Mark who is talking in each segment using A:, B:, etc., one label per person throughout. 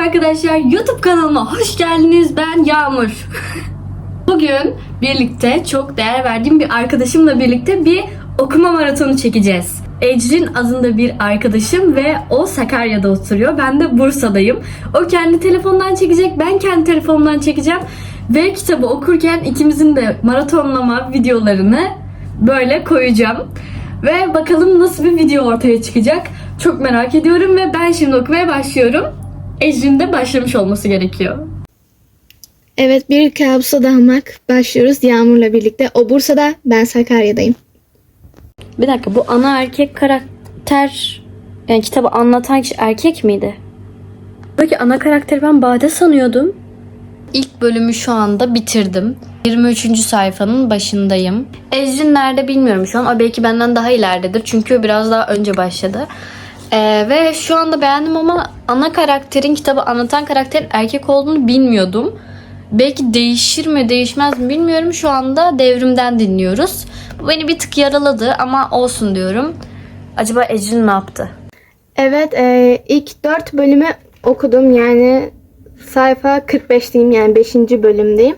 A: arkadaşlar. YouTube kanalıma hoş geldiniz. Ben Yağmur. Bugün birlikte çok değer verdiğim bir arkadaşımla birlikte bir okuma maratonu çekeceğiz. Ecrin adında bir arkadaşım ve o Sakarya'da oturuyor. Ben de Bursa'dayım. O kendi telefonundan çekecek, ben kendi telefonumdan çekeceğim. Ve kitabı okurken ikimizin de maratonlama videolarını böyle koyacağım. Ve bakalım nasıl bir video ortaya çıkacak. Çok merak ediyorum ve ben şimdi okumaya başlıyorum. Ecrin de başlamış olması gerekiyor.
B: Evet bir kabusa dalmak başlıyoruz Yağmur'la birlikte. O Bursa'da ben Sakarya'dayım.
A: Bir dakika bu ana erkek karakter yani kitabı anlatan kişi erkek miydi? Buradaki ana karakteri ben Bade sanıyordum. İlk bölümü şu anda bitirdim. 23. sayfanın başındayım. Ecrin nerede bilmiyorum şu an. O belki benden daha ileridedir. Çünkü biraz daha önce başladı. Ee, ve şu anda beğendim ama ana karakterin kitabı anlatan karakterin erkek olduğunu bilmiyordum. Belki değişir mi değişmez mi bilmiyorum. Şu anda devrimden dinliyoruz. Bu beni bir tık yaraladı ama olsun diyorum. Acaba Ecrin ne yaptı?
B: Evet e, ilk 4 bölümü okudum yani sayfa 45'teyim yani 5. bölümdeyim.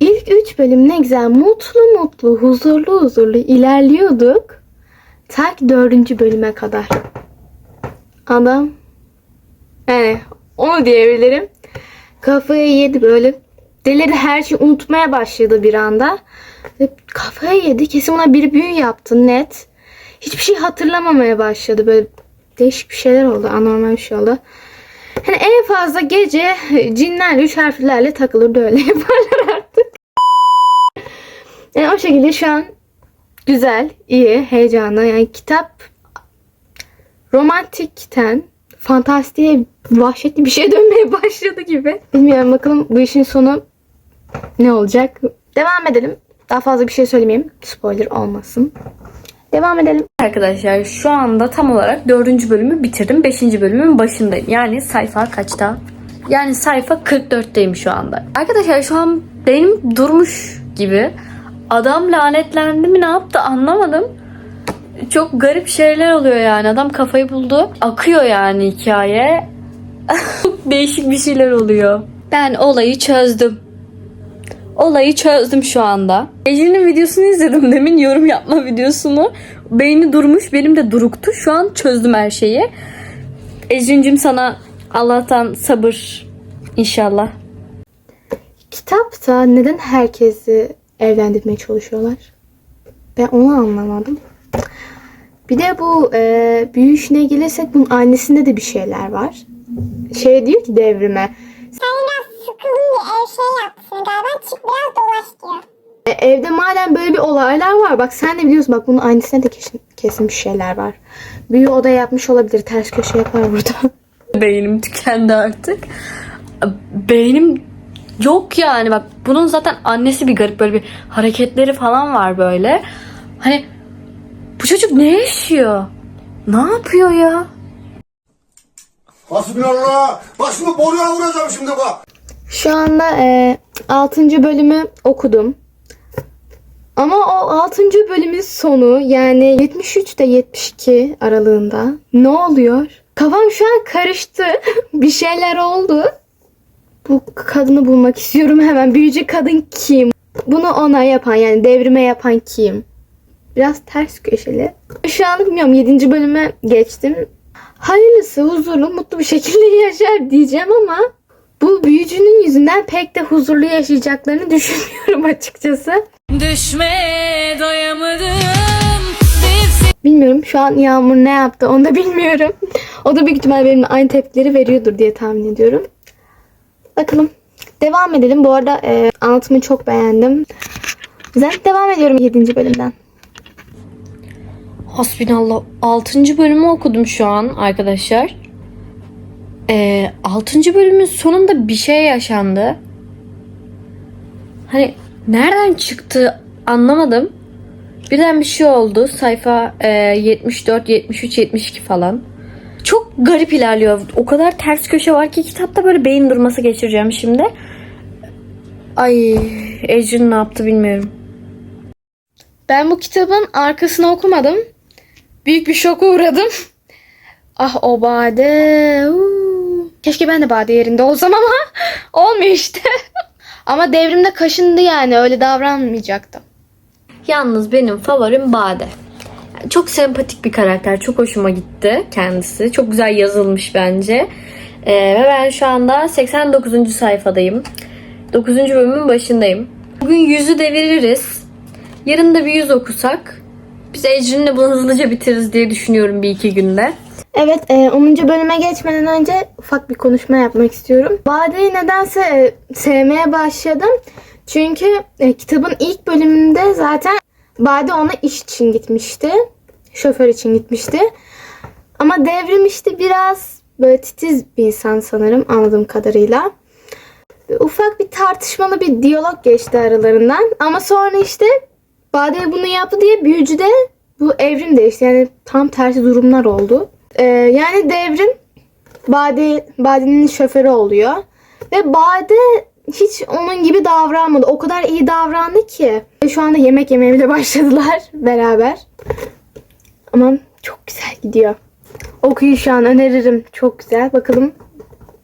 B: İlk 3 bölüm ne güzel mutlu mutlu huzurlu huzurlu ilerliyorduk. Ta ki 4. bölüme kadar. Adam yani onu diyebilirim. Kafayı yedi böyle. Delirdi her şeyi unutmaya başladı bir anda. Kafayı yedi. Kesin ona bir büyü yaptı net. Hiçbir şey hatırlamamaya başladı. Böyle değişik bir şeyler oldu. Anormal bir şey oldu. Hani en fazla gece cinlerle, üç harflerle takılırdı öyle yaparlar artık. Yani o şekilde şu an güzel, iyi, heyecanlı. Yani kitap romantikten fantastiğe vahşetli bir şeye dönmeye başladı gibi. Bilmiyorum bakalım bu işin sonu ne olacak. Devam edelim. Daha fazla bir şey söylemeyeyim. Spoiler olmasın. Devam edelim.
A: Arkadaşlar şu anda tam olarak 4. bölümü bitirdim. 5. bölümün başındayım. Yani sayfa kaçta? Yani sayfa 44'teyim şu anda. Arkadaşlar şu an benim durmuş gibi. Adam lanetlendi mi ne yaptı anlamadım. Çok garip şeyler oluyor yani. Adam kafayı buldu. Akıyor yani hikaye. Değişik bir şeyler oluyor. Ben olayı çözdüm. Olayı çözdüm şu anda. Ecrin'in videosunu izledim demin yorum yapma videosunu. Beyni durmuş benim de duruktu. Şu an çözdüm her şeyi. Ecrin'cim sana Allah'tan sabır inşallah.
B: Kitapta neden herkesi evlendirmeye çalışıyorlar? Ben onu anlamadım. Bir de bu e, büyü işine gelirsek bunun annesinde de bir şeyler var. Şey diyor ki devrime.
C: Sen biraz sıkıldın bir ev şey yapsın galiba çık biraz dolaş diyor.
B: "E, evde madem böyle bir olaylar var bak sen de biliyorsun bak bunun annesinde de kesin, kesin bir şeyler var. Büyü oda yapmış olabilir ters köşe yapar burada.
A: Beynim tükendi artık. Beynim yok yani bak bunun zaten annesi bir garip böyle bir hareketleri falan var böyle. Hani bu çocuk ne yaşıyor? Ne yapıyor ya?
D: Hasbinallah. Başımı boruya vuracağım şimdi bak.
B: Şu anda e, 6. bölümü okudum. Ama o 6. bölümün sonu yani 73 ile 72 aralığında ne oluyor? Kafam şu an karıştı. bir şeyler oldu. Bu kadını bulmak istiyorum hemen. Büyücü kadın kim? Bunu ona yapan yani devrime yapan kim? Biraz ters köşeli. Şu an bilmiyorum 7. bölüme geçtim. Hayırlısı huzurlu mutlu bir şekilde yaşar diyeceğim ama bu büyücünün yüzünden pek de huzurlu yaşayacaklarını düşünmüyorum açıkçası.
E: Düşmeye doyamadım.
B: Bilmiyorum şu an Yağmur ne yaptı onu da bilmiyorum. O da büyük ihtimal benimle aynı tepkileri veriyordur diye tahmin ediyorum. Bakalım. Devam edelim. Bu arada e, anlatımı çok beğendim. Güzel. Devam ediyorum 7. bölümden.
A: Hasbinallah 6. bölümü okudum şu an arkadaşlar. Ee, 6. bölümün sonunda bir şey yaşandı. Hani nereden çıktı anlamadım. Birden bir şey oldu. Sayfa e, 74, 73, 72 falan. Çok garip ilerliyor. O kadar ters köşe var ki kitapta böyle beyin durması geçireceğim şimdi. Ay Ecrin ne yaptı bilmiyorum.
B: Ben bu kitabın arkasını okumadım. Büyük bir şoka uğradım. Ah o bade. Keşke ben de Bade yerinde olsam ama olmuyor işte. ama devrimde kaşındı yani öyle davranmayacaktım.
A: Yalnız benim favorim Bade. Çok sempatik bir karakter. Çok hoşuma gitti kendisi. Çok güzel yazılmış bence. Ee, ve ben şu anda 89. sayfadayım. 9. bölümün başındayım. Bugün yüzü deviririz. Yarın da bir yüz okusak biz Ecrin'le bunu hızlıca bitiririz diye düşünüyorum bir iki günde.
B: Evet, e, 10. bölüme geçmeden önce ufak bir konuşma yapmak istiyorum. Bade'yi nedense e, sevmeye başladım. Çünkü e, kitabın ilk bölümünde zaten Bade ona iş için gitmişti. Şoför için gitmişti. Ama devrim işte biraz böyle titiz bir insan sanırım anladığım kadarıyla. Ufak bir tartışmalı bir diyalog geçti aralarından. Ama sonra işte Bade bunu yaptı diye büyücüde bu evrim değişti. Yani tam tersi durumlar oldu. Ee, yani devrim Bade, Bade'nin şoförü oluyor. Ve Bade hiç onun gibi davranmadı. O kadar iyi davrandı ki. Şu anda yemek yemeye bile başladılar beraber. Ama çok güzel gidiyor. Okuyun şu an öneririm. Çok güzel. Bakalım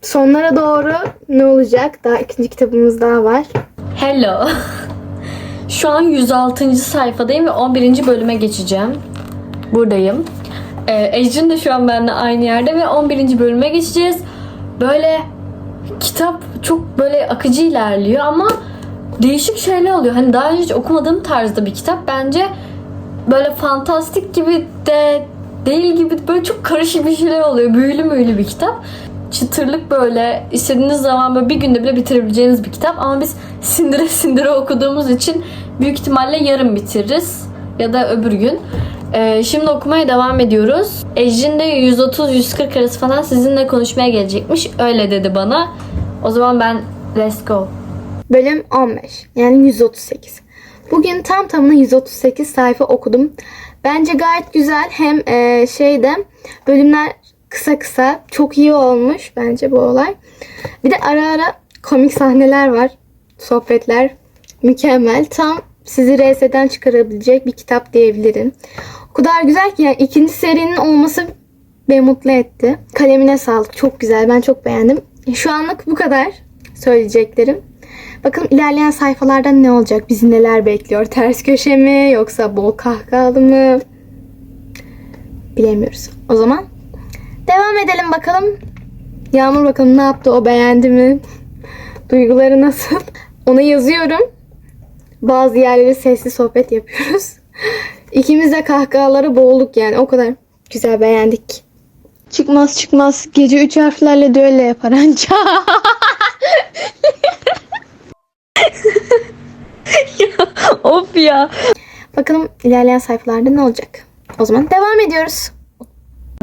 B: sonlara doğru ne olacak? Daha ikinci kitabımız daha var.
A: Hello. Şu an 106. sayfadayım ve 11. bölüme geçeceğim. Buradayım. Ee, Ecrin de şu an benimle aynı yerde ve 11. bölüme geçeceğiz. Böyle kitap çok böyle akıcı ilerliyor ama değişik şeyler oluyor. Hani daha önce hiç okumadığım tarzda bir kitap. Bence böyle fantastik gibi de değil gibi böyle çok karışık bir şeyler oluyor. Büyülü müylü bir kitap. Çıtırlık böyle istediğiniz zaman böyle bir günde bile bitirebileceğiniz bir kitap. Ama biz sindire sindire okuduğumuz için büyük ihtimalle yarın bitiririz. Ya da öbür gün. Ee, şimdi okumaya devam ediyoruz. Ejin de 130-140 arası falan sizinle konuşmaya gelecekmiş. Öyle dedi bana. O zaman ben let's go.
B: Bölüm 15. Yani 138. Bugün tam tamına 138 sayfa okudum. Bence gayet güzel. Hem e, şeyde bölümler kısa kısa çok iyi olmuş bence bu olay. Bir de ara ara komik sahneler var. Sohbetler mükemmel. Tam sizi RS'den çıkarabilecek bir kitap diyebilirim. O kadar güzel ki yani ikinci serinin olması beni mutlu etti. Kalemine sağlık. Çok güzel. Ben çok beğendim. Şu anlık bu kadar söyleyeceklerim. Bakalım ilerleyen sayfalarda ne olacak? Bizi neler bekliyor? Ters köşe mi? Yoksa bol kahkahalı mı? Bilemiyoruz. O zaman devam edelim bakalım. Yağmur bakalım ne yaptı? O beğendi mi? Duyguları nasıl? Ona yazıyorum. Bazı yerlere sesli sohbet yapıyoruz. İkimiz de kahkahalara boğulduk yani. O kadar güzel beğendik. Çıkmaz çıkmaz. Gece üç harflerle düello yapar anca.
A: Of ya.
B: Bakalım ilerleyen sayfalarda ne olacak. O zaman devam ediyoruz.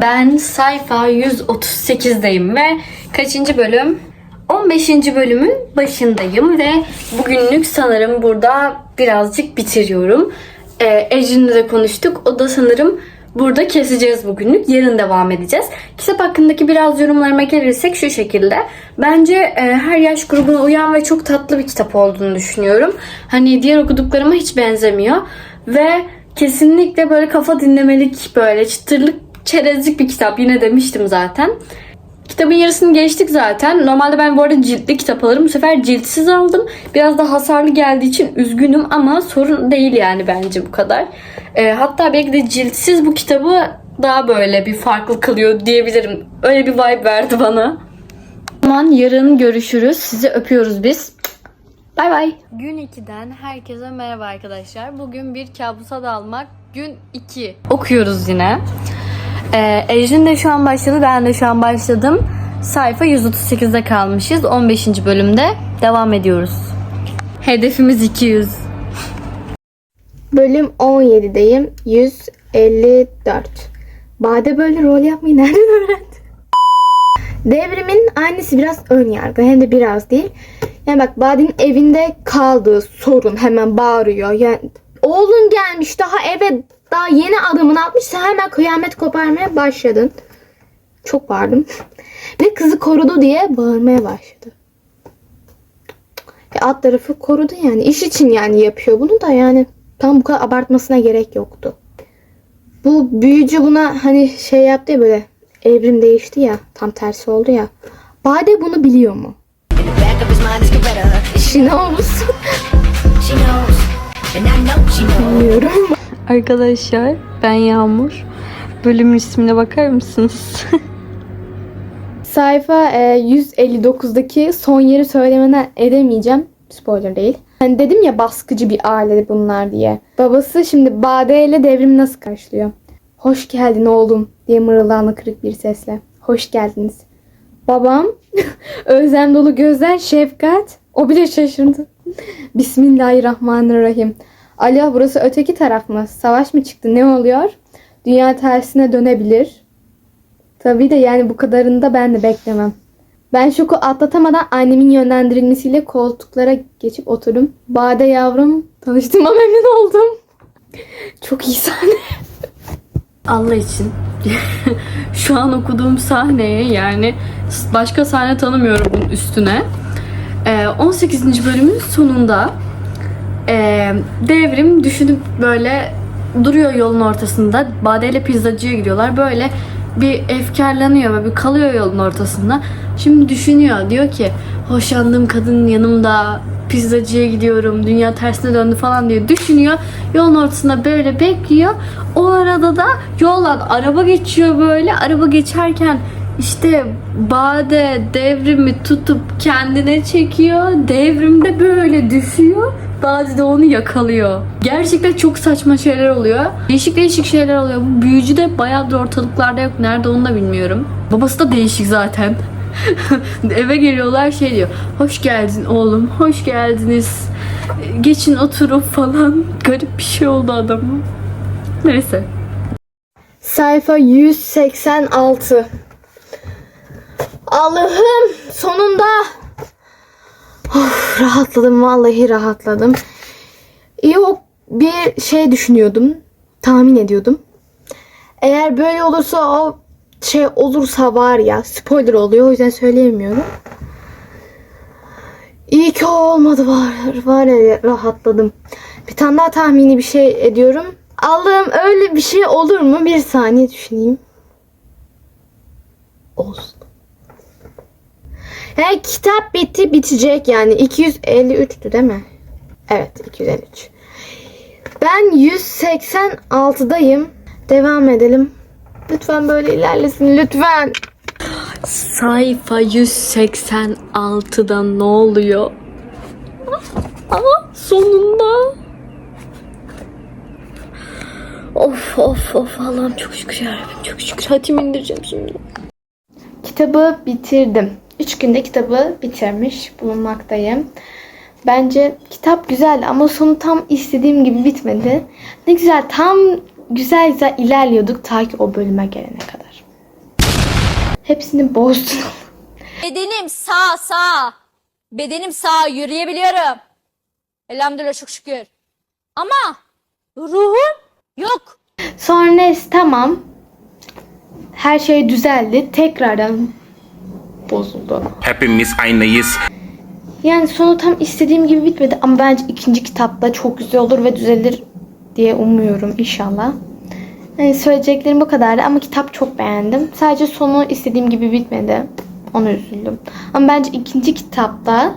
A: Ben sayfa 138'deyim ve kaçıncı bölüm? 15. bölümün başındayım ve bugünlük sanırım burada birazcık bitiriyorum. Ee, Ecrin'le de konuştuk. O da sanırım burada keseceğiz bugünlük. Yarın devam edeceğiz. Kitap hakkındaki biraz yorumlarıma gelirsek şu şekilde. Bence e, her yaş grubuna uyan ve çok tatlı bir kitap olduğunu düşünüyorum. Hani diğer okuduklarıma hiç benzemiyor. Ve kesinlikle böyle kafa dinlemelik böyle çıtırlık çerezlik bir kitap. Yine demiştim zaten. Kitabın yarısını geçtik zaten. Normalde ben bu arada ciltli kitap alırım. Bu sefer ciltsiz aldım. Biraz da hasarlı geldiği için üzgünüm ama sorun değil yani bence bu kadar. Ee, hatta belki de ciltsiz bu kitabı daha böyle bir farklı kılıyor diyebilirim. Öyle bir vibe verdi bana. O zaman yarın görüşürüz. Sizi öpüyoruz biz. Bay bay. Gün 2'den herkese merhaba arkadaşlar. Bugün bir kabusa dalmak. Gün 2. Okuyoruz yine. Ee, Ejin de şu an başladı. Ben de şu an başladım. Sayfa 138'de kalmışız. 15. bölümde devam ediyoruz. Hedefimiz 200.
B: Bölüm 17'deyim. 154. Bade böyle rol yapmayı nereden öğrendi? Devrimin annesi biraz ön yargı hem de biraz değil. Yani bak Bade'nin evinde kaldığı sorun hemen bağırıyor. Yani oğlun gelmiş daha eve daha yeni adımını atmış sen hemen kıyamet koparmaya başladın. Çok bağırdım. Ve kızı korudu diye bağırmaya başladı. E alt tarafı korudu yani. İş için yani yapıyor bunu da yani tam bu kadar abartmasına gerek yoktu. Bu büyücü buna hani şey yaptı ya böyle evrim değişti ya tam tersi oldu ya. Bade bunu biliyor mu?
F: Of
A: Arkadaşlar ben Yağmur. Bölümün ismine bakar mısınız?
B: Sayfa e, 159'daki son yeri söylemeden edemeyeceğim. Spoiler değil. Hani dedim ya baskıcı bir aile bunlar diye. Babası şimdi Bade ile devrimi nasıl karşılıyor? Hoş geldin oğlum diye mırıldandı kırık bir sesle. Hoş geldiniz. Babam özlem dolu gözler şefkat. O bile şaşırdı. Bismillahirrahmanirrahim. Alo burası öteki taraf mı? Savaş mı çıktı? Ne oluyor? Dünya tersine dönebilir. Tabii de yani bu kadarını da ben de beklemem. Ben şoku atlatamadan annemin yönlendirilmesiyle koltuklara geçip oturdum. Bade yavrum tanıştığıma memnun oldum. Çok iyi sahne.
A: Allah için. Şu an okuduğum sahneye yani başka sahne tanımıyorum bunun üstüne. Ee, 18. bölümün sonunda ee, devrim düşünüp böyle duruyor yolun ortasında. Bade ile pizzacıya gidiyorlar. Böyle bir efkarlanıyor ve bir kalıyor yolun ortasında. Şimdi düşünüyor. Diyor ki hoşlandığım kadın yanımda pizzacıya gidiyorum. Dünya tersine döndü falan diyor. Düşünüyor. Yolun ortasında böyle bekliyor. O arada da yoldan araba geçiyor böyle. Araba geçerken işte Bade devrimi tutup kendine çekiyor. Devrim de böyle düşüyor. Bade de onu yakalıyor. Gerçekten çok saçma şeyler oluyor. Değişik değişik şeyler oluyor. Bu büyücü de bayağıdır ortalıklarda yok. Nerede onu da bilmiyorum. Babası da değişik zaten. Eve geliyorlar şey diyor. Hoş geldin oğlum. Hoş geldiniz. Geçin oturun falan. Garip bir şey oldu adama. Neyse.
B: Sayfa 186. Allah'ım sonunda. Of, rahatladım vallahi rahatladım. Yok bir şey düşünüyordum. Tahmin ediyordum. Eğer böyle olursa o şey olursa var ya spoiler oluyor o yüzden söyleyemiyorum. İyi ki olmadı var. Var ya rahatladım. Bir tane daha tahmini bir şey ediyorum. Allah'ım öyle bir şey olur mu? Bir saniye düşüneyim. Olsun. He, kitap bitti bitecek yani 253'tü değil mi? Evet 253. Ben 186'dayım. Devam edelim. Lütfen böyle ilerlesin lütfen.
A: Sayfa 186'da ne oluyor? Ama sonunda. Of of of Allah'ım çok şükür yarabbim çok şükür. Hatim indireceğim şimdi.
B: Kitabı bitirdim. 3 günde kitabı bitirmiş bulunmaktayım. Bence kitap güzel ama sonu tam istediğim gibi bitmedi. Ne güzel tam güzel güzel ilerliyorduk ta ki o bölüme gelene kadar. Hepsini bozdun.
G: Bedenim sağ sağ. Bedenim sağ yürüyebiliyorum. Elhamdülillah çok şükür. Ama ruhum yok.
B: Sonra neyse tamam. Her şey düzeldi. Tekrardan bozuldu.
H: Hepimiz aynıyız.
B: Yani sonu tam istediğim gibi bitmedi ama bence ikinci kitapta çok güzel olur ve düzelir diye umuyorum inşallah. Yani söyleyeceklerim bu kadardı ama kitap çok beğendim. Sadece sonu istediğim gibi bitmedi. Ona üzüldüm. Ama bence ikinci kitapta,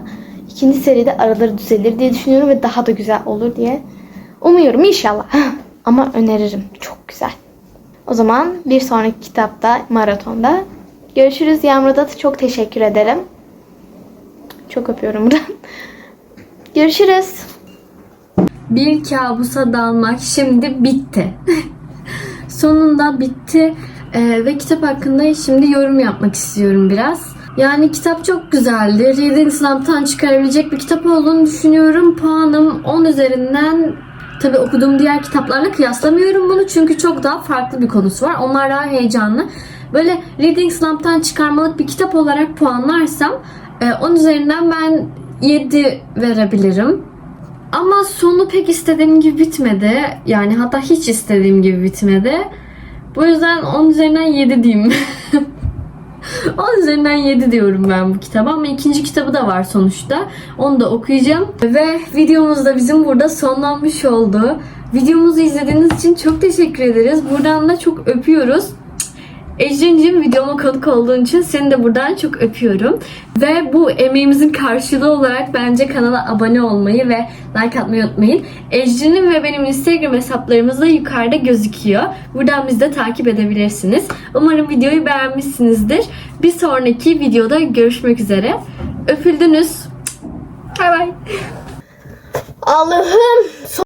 B: ikinci seride araları düzelir diye düşünüyorum ve daha da güzel olur diye umuyorum inşallah. ama öneririm. Çok güzel. O zaman bir sonraki kitapta, maratonda görüşürüz. Yağmur'a da çok teşekkür ederim. Çok öpüyorum buradan. Görüşürüz.
A: Bir kabusa dalmak şimdi bitti. Sonunda bitti Ee, ve kitap hakkında şimdi yorum yapmak istiyorum biraz. Yani kitap çok güzeldi. Reading Slump'tan çıkarabilecek bir kitap olduğunu düşünüyorum. Puanım 10 üzerinden Tabi okuduğum diğer kitaplarla kıyaslamıyorum bunu çünkü çok daha farklı bir konusu var. Onlar daha heyecanlı. Böyle Reading Slump'tan çıkarmalık bir kitap olarak puanlarsam e, 10 üzerinden ben 7 verebilirim. Ama sonu pek istediğim gibi bitmedi. Yani hatta hiç istediğim gibi bitmedi. Bu yüzden 10 üzerinden 7 diyeyim. 10 üzerinden 7 diyorum ben bu kitaba ama ikinci kitabı da var sonuçta. Onu da okuyacağım. Ve videomuz da bizim burada sonlanmış oldu. Videomuzu izlediğiniz için çok teşekkür ederiz. Buradan da çok öpüyoruz. Ecrin'cim videoma konuk olduğun için seni de buradan çok öpüyorum. Ve bu emeğimizin karşılığı olarak bence kanala abone olmayı ve like atmayı unutmayın. Ecrin'in ve benim Instagram hesaplarımız da yukarıda gözüküyor. Buradan bizi de takip edebilirsiniz. Umarım videoyu beğenmişsinizdir. Bir sonraki videoda görüşmek üzere. Öpüldünüz. Bay bay.
B: Allah'ım